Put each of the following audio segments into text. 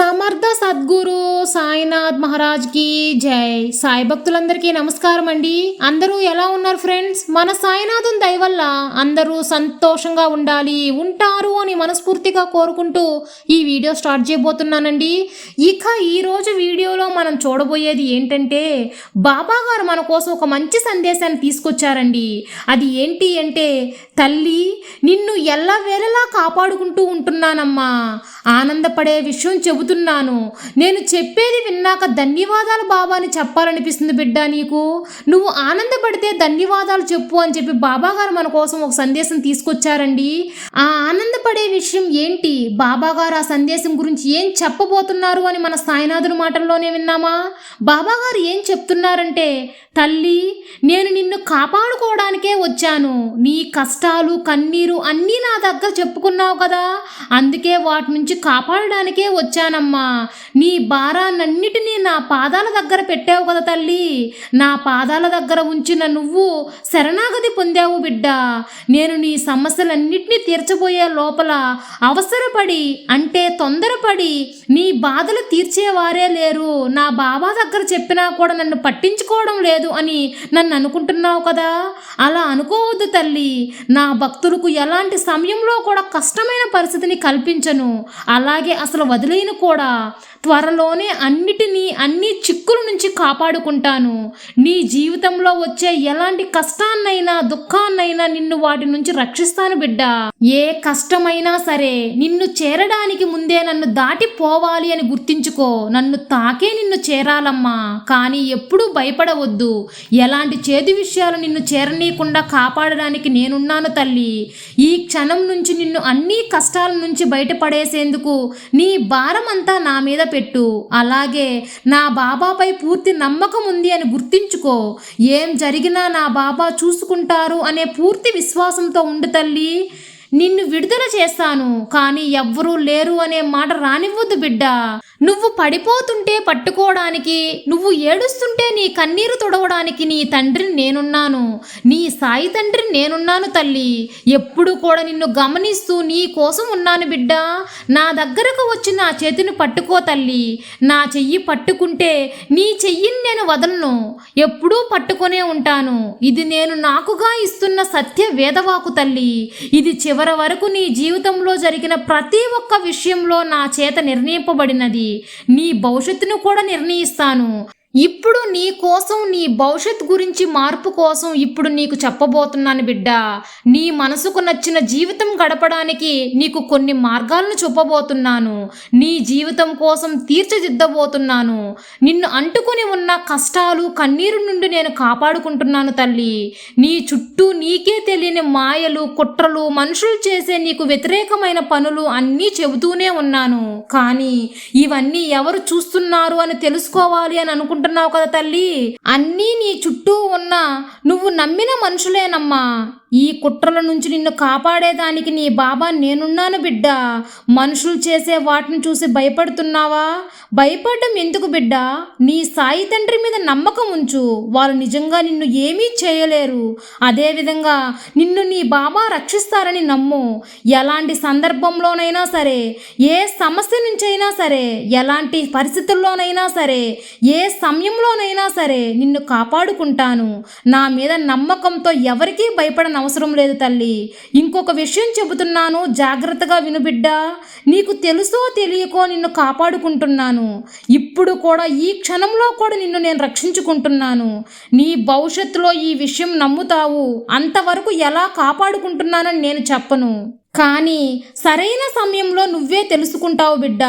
సమర్థ సద్గురు సాయినాథ్ మహారాజ్కి జై. సాయి భక్తులందరికీ నమస్కారం అండి అందరూ ఎలా ఉన్నారు ఫ్రెండ్స్? మన సాయినాథుని దయ వల్ల అందరూ సంతోషంగా ఉండాలి ఉంటారు అని మనస్ఫూర్తిగా కోరుకుంటూ ఈ వీడియో స్టార్ట్ చేయబోతున్నానండి. ఇక ఈ రోజు వీడియోలో మనం చూడబోయేది ఏంటంటే బాబా గారు మన కోసం ఒక మంచి సందేశాన్ని తీసుకొచ్చారండి. అది ఏంటి అంటే తల్లి నిన్ను ఎల్లవేళలా కాపాడుకుంటూ ఉంటున్నానమ్మా. ఆనందపడే విషయం చెబుతున్నాను. నేను చెప్పేది విన్నాక ధన్యవాదాలు బాబా అని చెప్పాలనిపిస్తుంది బిడ్డ నీకు? నువ్వు ఆనందపడితే ధన్యవాదాలు చెప్పు అని చెప్పి బాబా గారు మన కోసం ఒక సందేశం తీసుకొచ్చారండి. ఆ ఆనందపడే విషయం ఏంటి? బాబా గారు ఆ సందేశం గురించి ఏం చెప్పబోతున్నారు అని మన సాయినాథుని మాటల్లోనే విన్నామా? బాబా గారు ఏం చెప్తున్నారంటే తల్లి నేను నిన్ను కాపాడుకోవడానికే వచ్చాను. నీ కష్టాలు కన్నీరు అన్నీ నా దగ్గర చెప్పుకున్నావు కదా. అందుకే వాటి నుంచి కాపాడడానికే వచ్చానమ్మా. నీ భారాన్నన్నిటినీ నా పాదాల దగ్గర పెట్టావు కదా తల్లి. నా పాదాల దగ్గర ఉంచిన నువ్వు శరణాగతి పొందావు బిడ్డ. నేను నీ సమస్యలన్నిటినీ తీర్చబోయే లోపల అవసరపడి అంటే తొందరపడి నీ బాధలు తీర్చేవారే లేరు. నా బాబా దగ్గర చెప్పినా కూడా నన్ను పట్టించుకోవడం లేదు అని నన్ను అనుకుంటున్నావు కదా. అలా అనుకోవద్దు తల్లి. నా భక్తులకు ఎలాంటి సమయంలో కూడా కష్టమైన పరిస్థితిని కల్పించను. అలాగే అసలు వదిలేను కూడా. త్వరలోనే అన్నిటినీ అన్ని చిక్కుల నుంచి కాపాడుకుంటాను. నీ జీవితంలో వచ్చే ఎలాంటి కష్టాన్నైనా దుఃఖాన్నైనా నిన్ను వాటి నుంచి రక్షిస్తాను బిడ్డ. ఏ కష్టమైనా సరే నిన్ను చేరడానికి ముందే నన్ను దాటిపోవాలి అని గుర్తించుకో. నన్ను తాకే నిన్ను చేరాలమ్మా. కానీ ఎప్పుడూ భయపడవద్దు. ఎలాంటి చేదు విషయాలు నిన్ను చేరనీయకుండా కాపాడడానికి నేనున్నాను తల్లి. ఈ క్షణం నుంచి నిన్ను అన్ని కష్టాల నుంచి చేసేందుకు నీ భారం అంతా నా మీద పెట్టు. అలాగే నా బాబాపై పూర్తి నమ్మకం ఉంది అని గుర్తించుకో. ఏం జరిగినా నా బాబా చూసుకుంటారు అనే పూర్తి విశ్వాసంతో ఉండు తల్లి. నిన్ను విడుదల చేస్తాను కానీ ఎవ్వరూ లేరు అనే మాట రానివ్వద్దు బిడ్డ. నువ్వు పడిపోతుంటే పట్టుకోవడానికి నువ్వు ఏడుస్తుంటే నీ కన్నీరు తుడవడానికి నీ తండ్రిని నేనున్నాను. నీ సాయి తండ్రిని నేనున్నాను తల్లి. ఎప్పుడు కూడా నిన్ను గమనిస్తూ నీ కోసం ఉన్నాను బిడ్డ. నా దగ్గరకు వచ్చి నా చేతిని పట్టుకో తల్లి. నా చెయ్యి పట్టుకుంటే నీ చెయ్యిని నేను వదలను. ఎప్పుడూ పట్టుకొనే ఉంటాను. ఇది నేను నాకుగా ఇస్తున్న సత్య వేదవాకు తల్లి. ఇది చివరి వరకు నీ జీవితంలో జరిగిన ప్రతి ఒక్క విషయంలో నా చేత నిర్ణయింపబడినది. నీ భవిష్యత్తును కూడా నిర్ణయిస్తాను. ఇప్పుడు నీ కోసం నీ భవిష్యత్ గురించి మార్పు కోసం ఇప్పుడు నీకు చెప్పబోతున్నాను బిడ్డ. నీ మనసుకు నచ్చిన జీవితం గడపడానికి నీకు కొన్ని మార్గాలను చూపబోతున్నాను. నీ జీవితం కోసం తీర్చిదిద్దబోతున్నాను. నిన్ను అంటుకుని ఉన్న కష్టాలు కన్నీరు నుండి నేను కాపాడుకుంటున్నాను తల్లి. నీ చుట్టూ నీకే తెలియని మాయలు కుట్రలు మనుషులు చేసే నీకు వ్యతిరేకమైన పనులు అన్నీ చెబుతూనే ఉన్నాను. కానీ ఇవన్నీ ఎవరు చూస్తున్నారు అని తెలుసుకోవాలి అని అనుకుంటున్నావు కదా తల్లి? అన్నీ నీ చుట్టూ ఉన్న నువ్వు నమ్మిన మనుషులేనమ్మా. ఈ కుట్రల నుంచి నిన్ను కాపాడేదానికి నీ బాబా నేనున్నాను బిడ్డ. మనుషులు చేసే వాటిని చూసి భయపడుతున్నావా? భయపడడం ఎందుకు బిడ్డ? నీ సాయి తండ్రి మీద నమ్మకం ఉంచు. వాళ్ళు నిజంగా నిన్ను ఏమీ చేయలేరు. అదేవిధంగా నిన్ను నీ బాబా రక్షిస్తారని నమ్ము. ఎలాంటి సందర్భంలోనైనా సరే ఏ సమస్య నుంచైనా సరే ఎలాంటి పరిస్థితుల్లోనైనా సరే ఏ సమయంలోనైనా సరే నిన్ను కాపాడుకుంటాను. నా మీద నమ్మకంతో ఎవరికీ భయపడను అవసరం లేదు తల్లి. ఇంకొక విషయం చెబుతున్నాను. జాగ్రత్తగా వినుబిడ్డా నీకు తెలుసో తెలియకో నిన్ను కాపాడుకుంటున్నాను. ఇప్పుడు కూడా ఈ క్షణంలో కూడా నిన్ను నేను రక్షించుకుంటున్నాను. నీ భవిష్యత్తులో ఈ విషయం నమ్ముతావు. అంతవరకు ఎలా కాపాడుకుంటున్నానని నేను చెప్పను. కానీ సరైన సమయంలో నువ్వే తెలుసుకుంటావు బిడ్డ.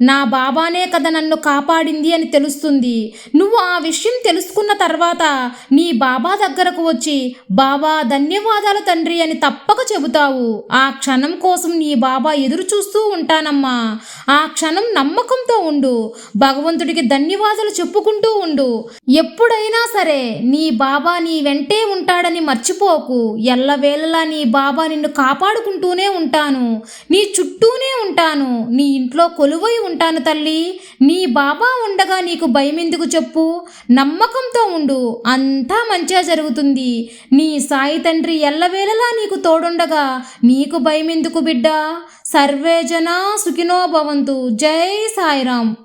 నా బాబానే కదా నన్ను కాపాడింది అని తెలుస్తుంది. నువ్వు ఆ విషయం తెలుసుకున్న తర్వాత నీ బాబా దగ్గరకు వచ్చి బాబా ధన్యవాదాలు తండ్రి అని తప్పక చెబుతావు. ఆ క్షణం కోసం నీ బాబా ఎదురు చూస్తూ ఉంటానమ్మా. ఆ క్షణం నమ్మకంతో ఉండు. భగవంతుడికి ధన్యవాదాలు చెప్పుకుంటూ ఉండు. ఎప్పుడైనా సరే నీ బాబా నీ వెంటే ఉంటాడని మర్చిపోకు. ఎల్లవేళలా నీ బాబా నిన్ను కాపాడుకుంటూ చూస్తూనే ఉంటాను. నీ చుట్టూనే ఉంటాను. నీ ఇంట్లో కొలువై ఉంటాను తల్లి. నీ బాబా ఉండగా నీకు భయమెందుకు చెప్పు? నమ్మకంతో ఉండు. అంతా మంచిగా జరుగుతుంది. నీ సాయి తండ్రి ఎల్లవేళలా నీకు తోడుండగా నీకు భయమెందుకు బిడ్డ? సర్వేజన సుఖినో భవంతు. జై సాయిరాం